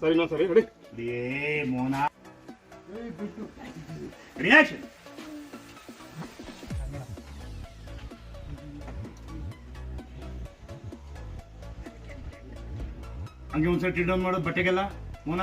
ಸರಿ ಇನ್ನೊಂದು ಸರಿ ರೆಡಿ ಏ ಮೋನ. ರಿಯಾಕ್ಷನ್ ಹಂಗೆ ಒಂದ್ಸರಿ ಟಿಡ್ ಡೌನ್ ಮಾಡೋದು ಬಟ್ಟೆಗೆಲ್ಲ. ಮೋನ.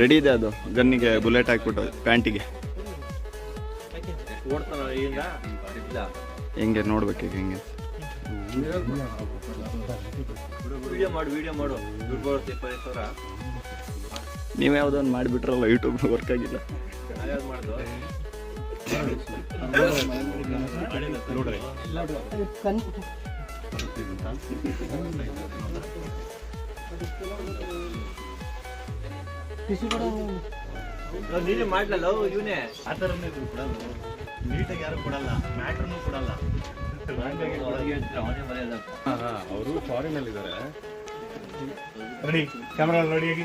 ರೆಡಿ ಇದೆ ಅದು. ಗನ್ನಿಗೆ ಬುಲೆಟ್ ಹಾಕ್ಬಿಟ್ಟು ಪ್ಯಾಂಟಿಗೆ. ಹೆಂಗೆ ನೋಡ್ಬೇಕೀಗ ಹೆಂಗೆ? ನೀವ್ ಮಾಡು ವಿಡಿಯೋ ಮಾಡು. ದುಡ್ಡು ಬರುತ್ತೆ ನೀವು ಯಾವುದೊಂದು ಮಾಡಿಬಿಟ್ರಲ್ಲ ಯೂಟ್ಯೂಬ್ ವರ್ಕ್ ಆಗಿಲ್ಲ. ನೋಡ್ರಿ ನೀನೇ ಮಾಡ್ಲಲ್ಲ ಇವನೇ? ಆ ಥರನೇ ಕೊಡಲ್ಲ ನೀಟಾಗಿ ಯಾರು ಕೊಡಲ್ಲ ಮ್ಯಾಟ್ರನ್ನು ಕೊಡಲ್ಲ. ಅವರು ಫಾರಿನ್ ಅಲ್ಲಿ ಇದ್ದಾರೆ ರೆಡಿ ಕ್ಯಾಮ್ರಾ ರೆಡಿಯಾಗಿ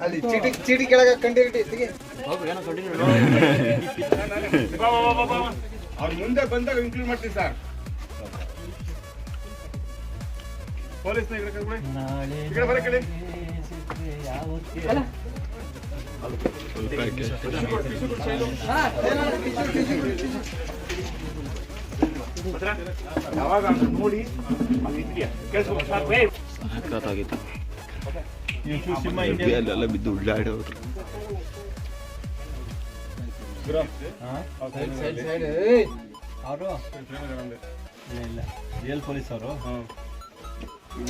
ಅಲ್ಲಿ ಚೀಟಿ ಚೀಟಿ ಕೆಳಗೆ ಕಂಡಿರಿಟಿ ತೆಗಿ ಅವ್ರ ಮುಂದೆ ಬಂದಾಗ ಇನ್ಕ್ಲೂಡ್ ಮಾಡ್ತೀವಿ ಸರ್ ಪೊಲೀಸ್ ಈ ಇಂಡಿಯಾ ಅಲ್ಲೆಲ್ಲ ಬಿದ್ದು ಉಳ್ಳಾಡೋರು. ಅವರು? ಇಲ್ಲ ರಿಯಲ್ ಪೊಲೀಸ್ ಅವರು?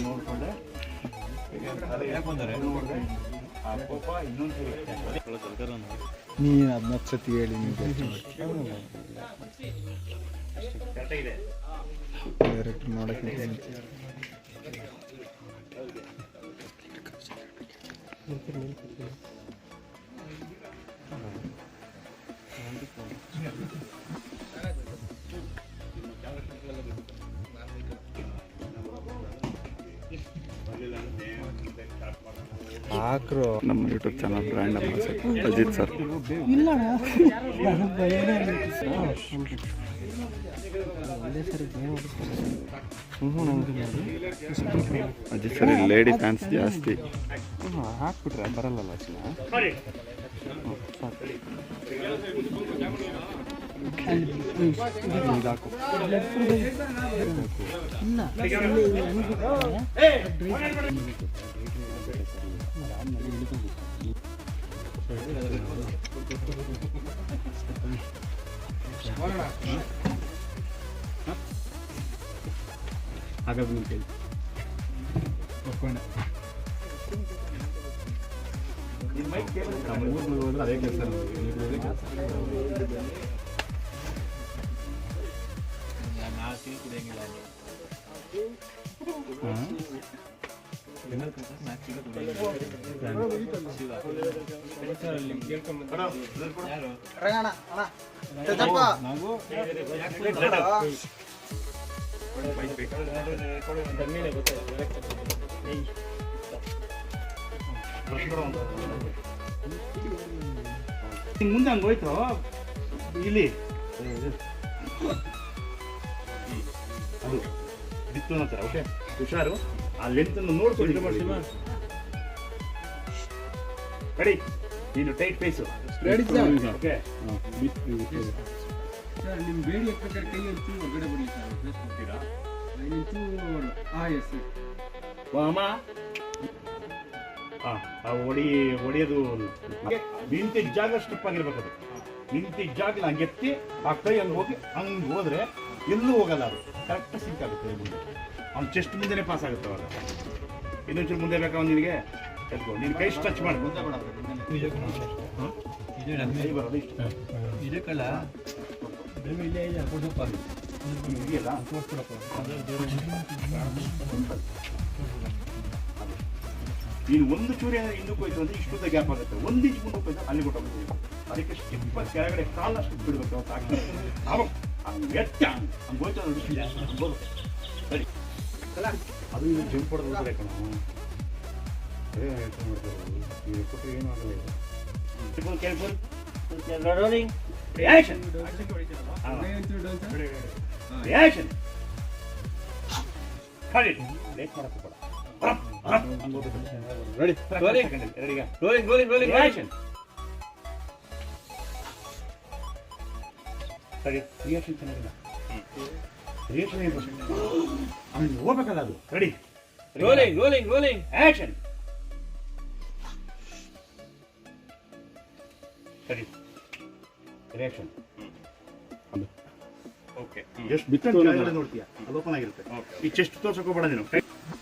ನೋಡ್ಕೊಂಡೆ. ಯಾಕೆ ಬಂದರೆ? ನೀನು ಅದನ್ನ ಸತಿ ಹೇಳಿ ನೀವು ഡയറക്ടർമാരെ Thank you. ಹಾಕ್ರು ನಮ್ಮ YouTube channel brand ambassador Ajith sir Ajith sir lady fans ಜಾಸ್ತಿ. ಹಾಕ್ಬಿಟ್ರೆ ಬರಲ್ಲ ನೋಡಿ ರಂಗಣ್ಣ ಅಣ್ಣ ತೆಗೆದಪ್ಪ. ಹಿಂಗ್ ಮುಂದೆ ಹಂಗ ಹೋಯ್ತು ಇಲ್ಲಿ ಅದು ಬಿತ್ತು ಅನ್ನೋ ಓಕೆ ಹುಷಾರು ಆ ಲೆಂತ್ ಅನ್ನು ನೋಡ್ಕೊಂಡು ರೆಡಿ ನೀನು ಟೈಟ್ sir. ಓಕೆ ಸರ್ ನಿಮ್ಮ ಬೇಡಿ ಪ್ರಕಾರ ಕೈ ಒಂಚೂರು ಹೊರಗಡೆ ಬರಲಿ ಸರ್ ಪ್ಲೇಸ್ ಕೊಡ್ತೀರಾ? ಒಂಚೂರು ಹಾಂ ಎಸ್ ಸರ್ ವಾಮ ಆ ಆ ಒಡಿ ನಿಂತಿದ್ದ ಜಾಗ ಸ್ಟಿಪ್ ಆಗಿರ್ಬೇಕು ಅದು. ನಿಂತಿದ್ದ ಜಾಗ ಹಂಗೆ ಎತ್ತಿ ಆ ಕೈ ಹಂಗೆ ಹೋಗಿ ಹಂಗೆ ಹೋದ್ರೆ ಎಲ್ಲೂ ಹೋಗಲ್ಲ ಅದು. ಕರೆಕ್ಟ್ ಸಿಂಕ್ ಆಗುತ್ತೆ ಮುಂದೆ. ಅವ್ನ ಚೆಸ್ಟ್ ಮುಂದೆನೇ ಪಾಸ್ ಆಗುತ್ತೆ ಅವಾಗ. ಇನ್ನೊಂಚೂರು ಮುಂದೆ ಬೇಕಾ ಅವ್ನು ನಿನಗೆ? ಎತ್ಕೊ ನೀನು ಕೈ ಟಚ್ ಮಾಡಿ. ಕೈ ಬರೋದು ಇಷ್ಟು. ಇದಕ್ಕಲ್ಲ ಇಲ್ಲೇ ಇದೆ ಕೊಡಪ್ಪ ಇದೆಯಲ್ಲ ನೀನು ಒಂದು ಚೂರಿ ಅಂದ್ರೆ ಹಿಂದಕ್ಕೆ ಹೋಯ್ತು ಅಂದ್ರೆ ಇಷ್ಟುದ ಗ್ಯಾಪ್ ಆಗುತ್ತೆ. ಒಂದು ಇಂಚ್ ಮುಂದೆ ಹೋಯ್ತು ಅಲ್ಲಿ ಕೊಟ್ಟೋಗ್ತೀವಿ ಅದಕ್ಕೆ ಸ್ಟಿಪ್ಪ ಕೆಳಗಡೆ ಕಾಲಷ್ಟು ಬಿಡಬೇಕು ಅಂತ ಹಂಗೆ ಎತ್ತ ಹಂಗೆ ಹೋಯ್ತು ಅದು ಇದು ಜಂಪ್ ಹೊಡೆದು ಕಣ. ಅದೇ ನೀವು ಕೊಟ್ಟರೆ ಏನೂ ಆಗಲ್ಲ ಇದು. ಕೇಳ್ಬೋದು ರೋಲಿಂಗ್ ರಿಯಾಕ್ಷನ್ ಕೈ ಒಂಚೂರು ಡೌನ್ ಸರ್ ರಿಯಾಕ್ಷನ್ ಕಡಿ ಲೇಟ್ ಮಾಡಕ್ಕೆ ಬೇಡ ರೆಡಿ Rolling. ರೆಡಿಗ ರೋಲಿಂಗ್ ರೋಲಿಂಗ್ ರೋಲಿಂಗ್ ರಿಯಾಕ್ಷನ್ ಸರಿ ರಿಯಾಕ್ಷನ್ ಚೆನ್ನಾಗಿಲ್ಲ. ರಿಯಾಕ್ಷನ್ ಏನು ಅವ್ನಿಗೆ ಹೋಗ್ಬೇಕಲ್ಲ ಅದು. Ready rolling rolling rolling action ಸರಿ ರಿಯಾಕ್ಷನ್ ಓಕೆ ಎಷ್ಟು ಬಿತ್ತ ನೋಡ್ತೀಯ? ಅದು ಓಪನ್ ಆಗಿರುತ್ತೆ. ಈ ಚೆಸ್ಟ್ ತೋರ್ಸಕ್ಕೆ ಹೋಗ್ಬೇಡ ನೀನು.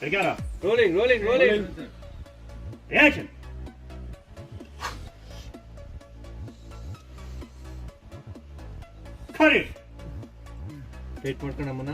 ರೆಡಿಗಾರ rolling rolling rolling reaction correct wait ಮಾಡ್ಕೊಂಡು ನಮ್ಮನ್ನ